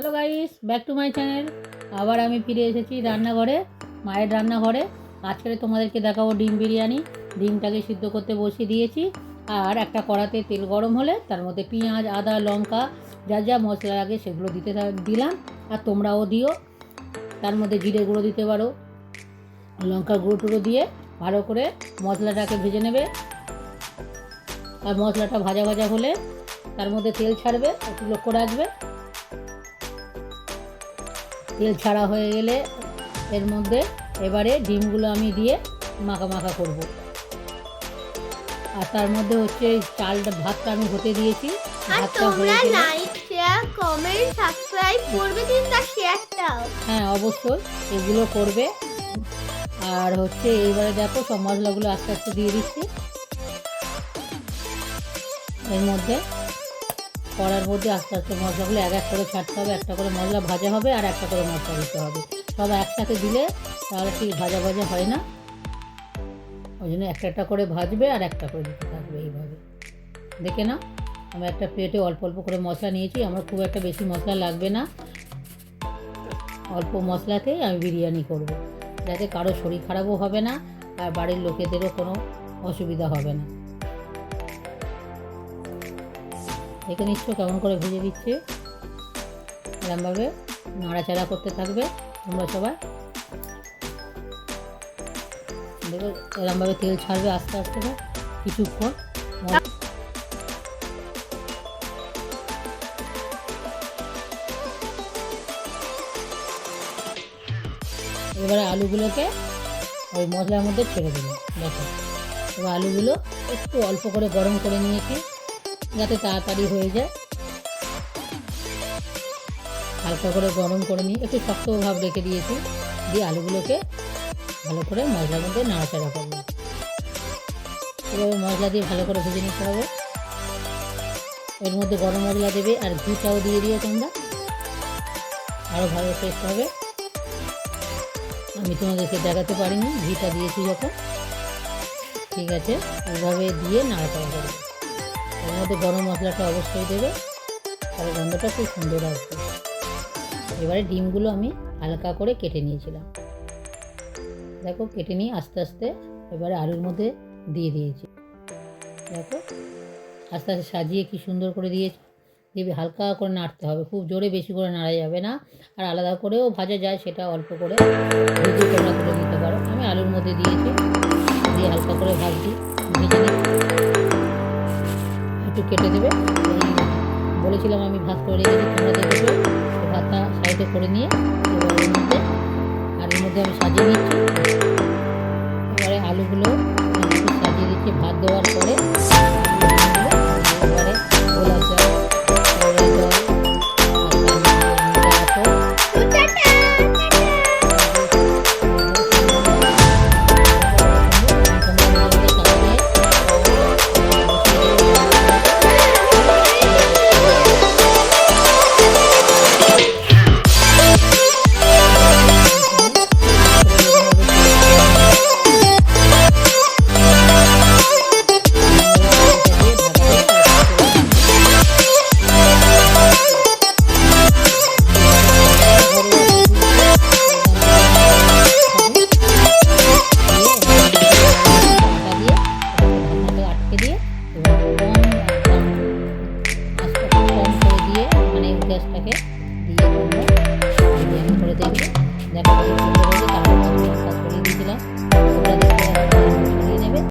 Hello guys back to my channel আবার আমি ফিরে এসেছি রান্নাঘরে, মায়ের রান্নাঘরে। আজকে তোমাদেরকে দেখাবো ডিম বিরিয়ানি। ডিমটাকে সিদ্ধ করতে বসিয়ে দিয়েছি। আর একটা কড়াতে তেল গরম হলে তার মধ্যে পেঁয়াজ, আদা, লঙ্কা, যা যা মশলা লাগে সেগুলো দিতে দিলাম। আর তোমরাও দিও। তার মধ্যে জিরে গুঁড়ো দিতে পারো। লঙ্কা গুঁড়ো টুড়ো দিয়ে ভালো করে মশলাটাকে ভেজে নেবে। আর মশলাটা ভাজা ভাজা হলে তার মধ্যে তেল ছাড়বে, একটু লক্ষ্য রাখবে। তেল ছাড়া হয়ে গেলে এর মধ্যে এবারে ডিমগুলো আমি দিয়ে মাখা মাখা করব। আর তার মধ্যে হচ্ছে চালটা ভাতটা আমি হতে দিয়েছি। ভাতটা হয়ে লাইক শেয়ার কমেন্ট সাবস্ক্রাইব করবে কিন্তু তার শেয়ারটাও হ্যাঁ অবশ্যই এগুলো করবে। আর হচ্ছে এইবারে দেখো সব মশলাগুলো আস্তে আস্তে দিয়ে দিচ্ছি। এর মধ্যে কড়ার মধ্যে আস্তে আস্তে মশলাগুলো এক এক করে ছাড়তে হবে, একটা করে মশলা ভাজা হবে আর একটা করে মশলা দিতে হবে। সব একসাথে দিলে তাহলে ঠিক ভাজা ভাজা হয় না? ওই জন্য একটা একটা করে ভাজবে আর একটা করে দিতে থাকবে এইভাবে। দেখে না আমি একটা প্লেটে অল্প অল্প করে মশলা নিয়েছি, আমার খুব একটা বেশি মশলা লাগবে না। অল্প মশলাতেই আমি বিরিয়ানি করব, যাতে কারও শরীর খারাপও হবে না আর বাড়ির লোকেদেরও কোনো অসুবিধা হবে না। দেখে নিচ্ছ কেমন করে ভেজে দিচ্ছে। এরমভাবে নাড়াচাড়া করতে থাকবে তোমরা সবাই। দেখো এরমভাবে তেল ছাড়বে আস্তে আস্তে কিছুক্ষণ। এবারে আলুগুলোকে ওই মশলার মধ্যে ছেড়ে দিলাম দেখো, এবার আলুগুলো একটু অল্প করে গরম করে নিয়েছি। যাতে তাড়াতাড়ি হয়ে যায়। হালকা করে গরম করে নিয়ে একটু শক্ত ভাব রেখে দিয়েছি। দিয়ে আলুগুলোকে ভালো করে মশলার মধ্যে নাড়াচাড়া করব। এভাবে মশলা দিয়ে ভালো করে ভেজে নিতে হবে। এর মধ্যে গরম মশলা দেবে আর ঘিটাও দিয়ে দিও তোমরা আরও ভালো টেস্ট হবে। আমি তোমাদেরকে দেখাতে পারিনি, ঘিটা দিয়েছি যখন। ঠিক আছে এইভাবে দিয়ে নাড়াচাড়া করবে। এর মধ্যে গরম মশলাটা অবশ্যই দেবে। তাহলে গন্ধটা খুব সুন্দর আসবে। এবারে ডিমগুলো আমি হালকা করে কেটে নিয়েছিলাম। দেখো, কেটে নিয়ে আস্তে আস্তে এবারে আলুর মধ্যে দিয়ে দিয়েছি। দেখো, আস্তে আস্তে সাজিয়ে কি সুন্দর করে দিয়েছি। দিবি হালকা করে নাড়তে হবে। খুব জোরে বেশি করে নাড়া যাবে না। আর আলাদা করেও ভাজা যায়, সেটা অল্প করে ভেজে করে দিতে পারো। আমি আলুর মধ্যে দিয়েছি। দিয়ে হালকা করে ভাজছি। একটু কেটে দেবে। বলেছিলাম আমি ভাত করে রেখেছি, তোমরা দেখেছ সে ভাতটা সাইডে করে নিয়ে এবার এর মধ্যে, আর এর মধ্যে আমি সাজিয়ে নিচ্ছি এবারে আলুগুলো সাজিয়ে দিচ্ছি ভাত দেওয়ার পরে।